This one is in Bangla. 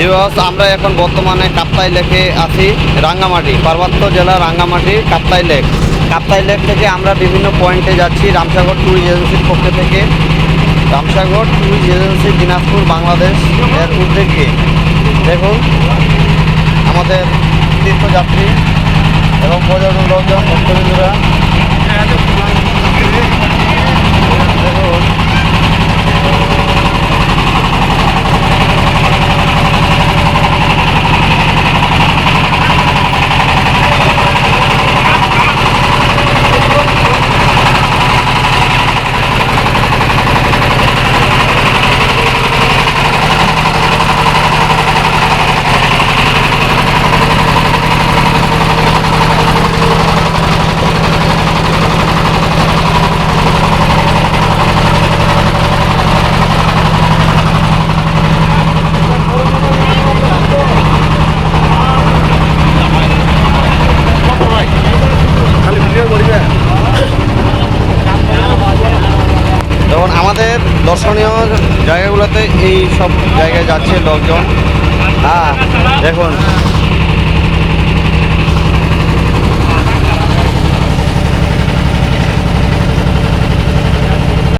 ভিউয়ার্স আমরা এখন বর্তমানে কাপ্তাই লেকে আছি, রাঙ্গামাটি, পার্বত্য জেলা রাঙ্গামাটি, কাপ্তাই লেক। কাপ্তাই লেক থেকে আমরা বিভিন্ন পয়েন্টে যাচ্ছি, রামসাগর ট্যুরিস্ট এজেন্সির পক্ষ থেকে। রামসাগর ট্যুরিস্ট এজেন্সি দিনাজপুর, বাংলাদেশ এর উদ্যোগে দেখুন, আমাদের তীর্থযাত্রী এবং পর্যটন লোকজন ভক্তবৃন্দরা দেখুন যেমন আমাদের দর্শনীয় জায়গাগুলোতে এই সব জায়গায় যাচ্ছে লোকজন। হ্যাঁ দেখুন।